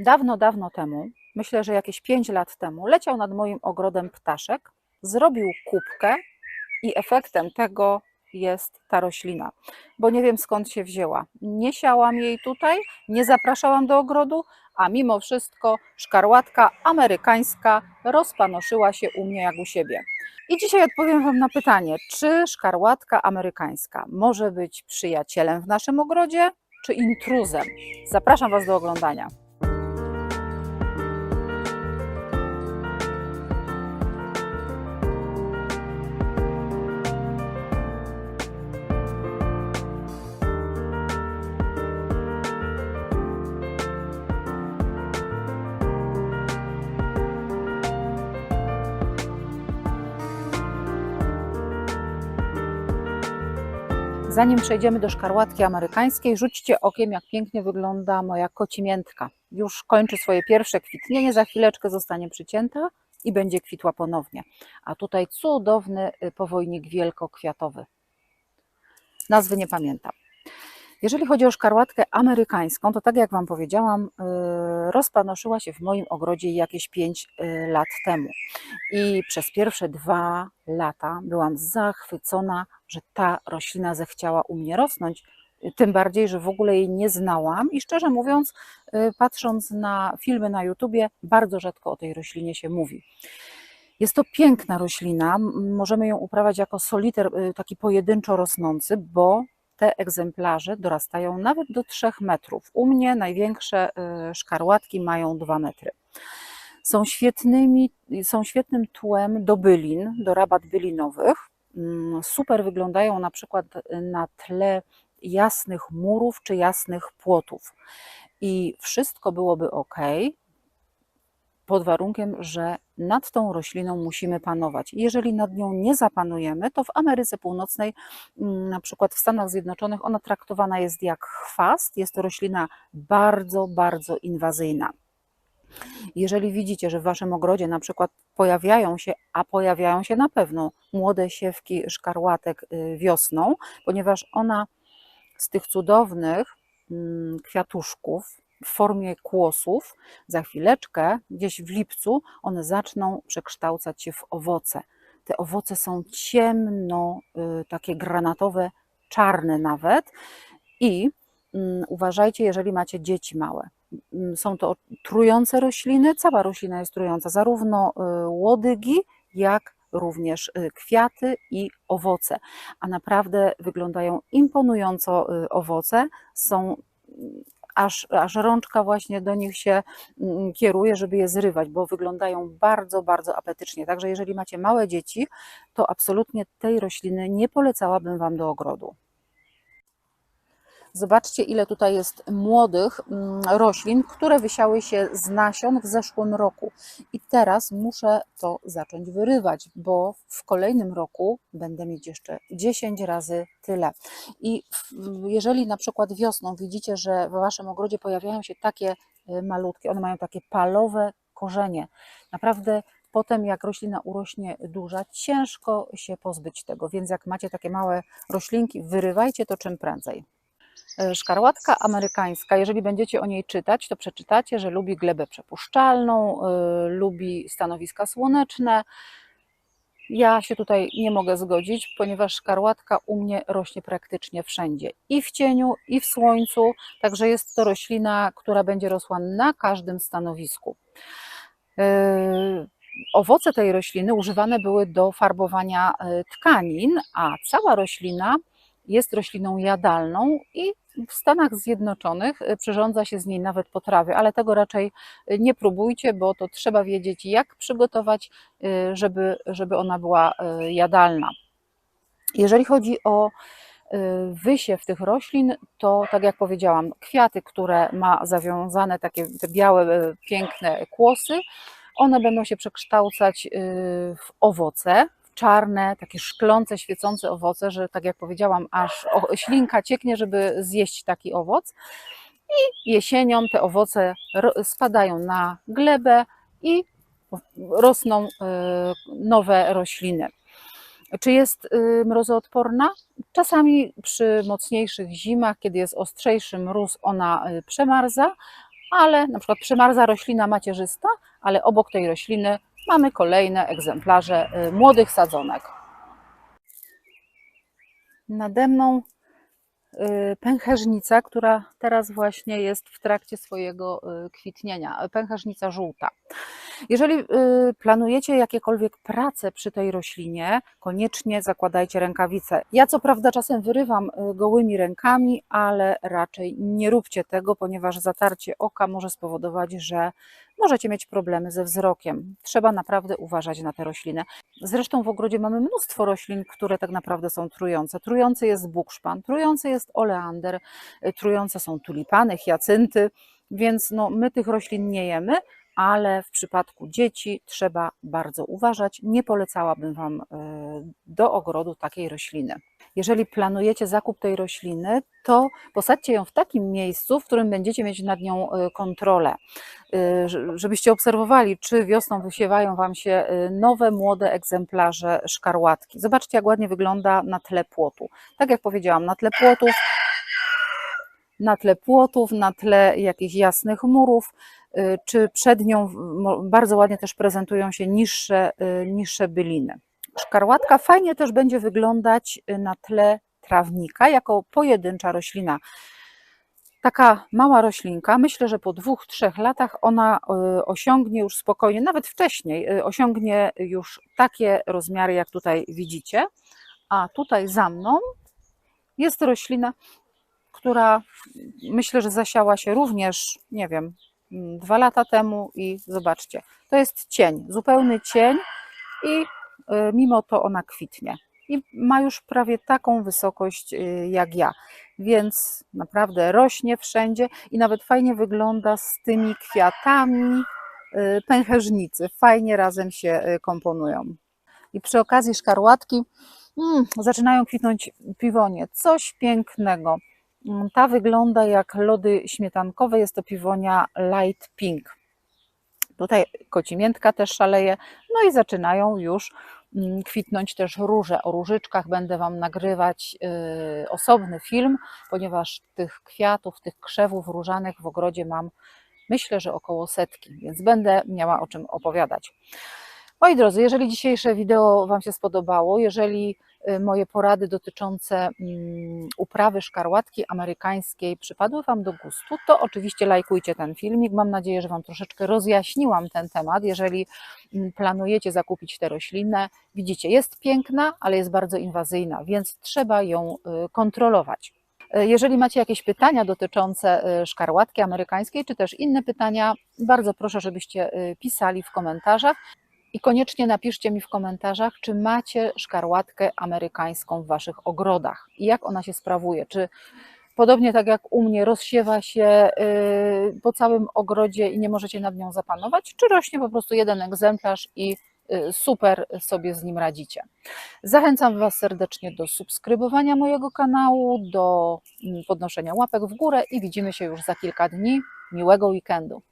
Dawno, dawno temu, myślę, że jakieś 5 lat temu, leciał nad moim ogrodem ptaszek, zrobił kubkę i efektem tego jest ta roślina, bo nie wiem skąd się wzięła. Nie siałam jej tutaj, nie zapraszałam do ogrodu, a mimo wszystko szkarłatka amerykańska rozpanoszyła się u mnie jak u siebie. I dzisiaj odpowiem Wam na pytanie, czy szkarłatka amerykańska może być przyjacielem w naszym ogrodzie, czy intruzem? Zapraszam Was do oglądania. Zanim przejdziemy do szkarłatki amerykańskiej, rzućcie okiem, jak pięknie wygląda moja kocimiętka. Już kończy swoje pierwsze kwitnienie, za chwileczkę zostanie przycięta i będzie kwitła ponownie. A tutaj cudowny y, powojnik wielkokwiatowy. Nazwy nie pamiętam. Jeżeli chodzi o szkarłatkę amerykańską, to tak jak Wam powiedziałam, y, rozpanoszyła się w moim ogrodzie jakieś 5 lat temu. I przez pierwsze dwa lata byłam zachwycona, że ta roślina zechciała u mnie rosnąć. Tym bardziej, że w ogóle jej nie znałam i szczerze mówiąc, y, patrząc na filmy na YouTubie, bardzo rzadko o tej roślinie się mówi. Jest to piękna roślina, możemy ją uprawiać jako soliter, y, taki pojedynczo rosnący, bo te egzemplarze dorastają nawet do 3 metrów. U mnie największe y, szkarłatki mają 2 metry. Są, świetnymi, są świetnym tłem do bylin, do rabat bylinowych. Mm, Super wyglądają na przykład na tle jasnych murów czy jasnych płotów. I wszystko byłoby ok, pod warunkiem, że nad tą rośliną musimy panować. Jeżeli nad nią nie zapanujemy, to w Ameryce Północnej, mm, na przykład w Stanach Zjednoczonych, ona traktowana jest jak chwast. Jest to roślina bardzo, bardzo inwazyjna. Jeżeli widzicie, że w waszym ogrodzie na przykład pojawiają się, a pojawiają się na pewno młode siewki szkarłatek y, wiosną, ponieważ ona z tych cudownych mm, kwiatuszków w formie kłosów, za chwileczkę, gdzieś w lipcu, one zaczną przekształcać się w owoce. Te owoce są ciemno, y, takie granatowe, czarne nawet. I mm, uważajcie, jeżeli macie dzieci małe. Mm, Są to trujące rośliny, cała roślina jest trująca, zarówno y, łodygi, jak również y, kwiaty i owoce. A naprawdę wyglądają imponująco owoce. Są aż, aż rączka właśnie do nich się mm, kieruje, żeby je zrywać, bo wyglądają bardzo, bardzo apetycznie. Także jeżeli macie małe dzieci, to absolutnie tej rośliny nie polecałabym Wam do ogrodu. Zobaczcie, ile tutaj jest młodych mm, roślin, które wysiały się z nasion w zeszłym roku. I teraz muszę to zacząć wyrywać, bo w kolejnym roku będę mieć jeszcze 10 razy tyle. I jeżeli na przykład wiosną widzicie, że w waszym ogrodzie pojawiają się takie y, malutkie, one mają takie palowe korzenie. Naprawdę potem jak roślina urośnie duża, ciężko się pozbyć tego, więc jak macie takie małe roślinki, wyrywajcie to czym prędzej. E, Szkarłatka amerykańska, jeżeli będziecie o niej czytać, to przeczytacie, że lubi glebę przepuszczalną, y, lubi stanowiska słoneczne. Ja się tutaj nie mogę zgodzić, ponieważ szkarłatka u mnie rośnie praktycznie wszędzie i w cieniu, i w słońcu, także jest to roślina, która będzie rosła na każdym stanowisku. E, Owoce tej rośliny używane były do farbowania e, tkanin, a cała roślina jest rośliną jadalną i w Stanach Zjednoczonych y, przyrządza się z niej nawet potrawy, ale tego raczej y, nie próbujcie, bo to trzeba wiedzieć, jak przygotować, y, żeby, żeby ona była jadalna. Jeżeli chodzi o wysiew tych roślin, to tak jak powiedziałam, kwiaty, które ma zawiązane takie te białe, piękne kłosy, one będą się przekształcać w owoce, czarne, takie szklące, świecące owoce, że tak jak powiedziałam, aż ślinka cieknie, żeby zjeść taki owoc. I jesienią te owoce spadają na glebę i rosną y, nowe rośliny. Czy jest y, mrozoodporna? Czasami przy mocniejszych zimach, kiedy jest ostrzejszy mróz, ona y, przemarza, ale na przykład przymarza roślina macierzysta, ale obok tej rośliny mamy kolejne egzemplarze y, młodych sadzonek. Nade mną y, pęcherzynica, która teraz właśnie jest w trakcie swojego y, kwitnienia. Pęcherzynica żółta. Jeżeli planujecie jakiekolwiek prace przy tej roślinie, koniecznie zakładajcie rękawice. Ja co prawda czasem wyrywam gołymi rękami, ale raczej nie róbcie tego, ponieważ zatarcie oka może spowodować, że możecie mieć problemy ze wzrokiem. Trzeba naprawdę uważać na tę roślinę. Zresztą w ogrodzie mamy mnóstwo roślin, które tak naprawdę są trujące. Trujący jest bukszpan, trujący jest oleander, y, trujące są tulipany, hiacynty, więc no, my tych roślin nie jemy, ale w przypadku dzieci trzeba bardzo uważać. Nie polecałabym Wam y, do ogrodu takiej rośliny. Jeżeli planujecie zakup tej rośliny, to posadźcie ją w takim miejscu, w którym będziecie mieć nad nią y, kontrolę, ż- żebyście obserwowali, czy wiosną wysiewają Wam się nowe, młode egzemplarze szkarłatki. Zobaczcie, jak ładnie wygląda na tle płotu. Tak jak powiedziałam, na tle płotów, na tle płotów, na tle jakichś jasnych murów, czy przed nią bardzo ładnie też prezentują się niższe, y, niższe byliny. Szkarłatka fajnie też będzie wyglądać y, na tle trawnika jako pojedyncza roślina. Taka mała roślinka, myślę, że po dwóch, trzech latach ona y, osiągnie już spokojnie, nawet wcześniej, y, osiągnie już takie rozmiary, jak tutaj widzicie. A tutaj za mną jest roślina, która myślę, że zasiała się również, nie wiem, dwa lata temu i zobaczcie, to jest cień, zupełny cień i y, mimo to ona kwitnie. I ma już prawie taką wysokość y, jak ja, więc naprawdę rośnie wszędzie i nawet fajnie wygląda z tymi kwiatami y, pęcherzynicy. Fajnie razem się komponują. I przy okazji szkarłatki mm, zaczynają kwitnąć piwonie. Coś pięknego. Mm, Ta wygląda jak lody śmietankowe, jest to piwonia light pink. Tutaj kocimiętka też szaleje, no i zaczynają już mm, kwitnąć też róże. O różyczkach będę Wam nagrywać y, osobny film, ponieważ tych kwiatów, tych krzewów różanych w ogrodzie mam myślę, że około setki, więc będę miała o czym opowiadać. Moi drodzy, jeżeli dzisiejsze wideo Wam się spodobało, jeżeli moje porady dotyczące mm, uprawy szkarłatki amerykańskiej przypadły Wam do gustu, to oczywiście lajkujcie ten filmik. Mam nadzieję, że Wam troszeczkę rozjaśniłam ten temat. Jeżeli mm, planujecie zakupić tę roślinę, widzicie, jest piękna, ale jest bardzo inwazyjna, więc trzeba ją y, kontrolować. Y, Jeżeli macie jakieś pytania dotyczące y, szkarłatki amerykańskiej, czy też inne pytania, bardzo proszę, żebyście y, pisali w komentarzach. I koniecznie napiszcie mi w komentarzach, czy macie szkarłatkę amerykańską w waszych ogrodach i jak ona się sprawuje. Czy podobnie tak jak u mnie rozsiewa się y, po całym ogrodzie i nie możecie nad nią zapanować, czy rośnie po prostu jeden egzemplarz i y, super sobie z nim radzicie. Zachęcam Was serdecznie do subskrybowania mojego kanału, do podnoszenia łapek w górę i widzimy się już za kilka dni. Miłego weekendu.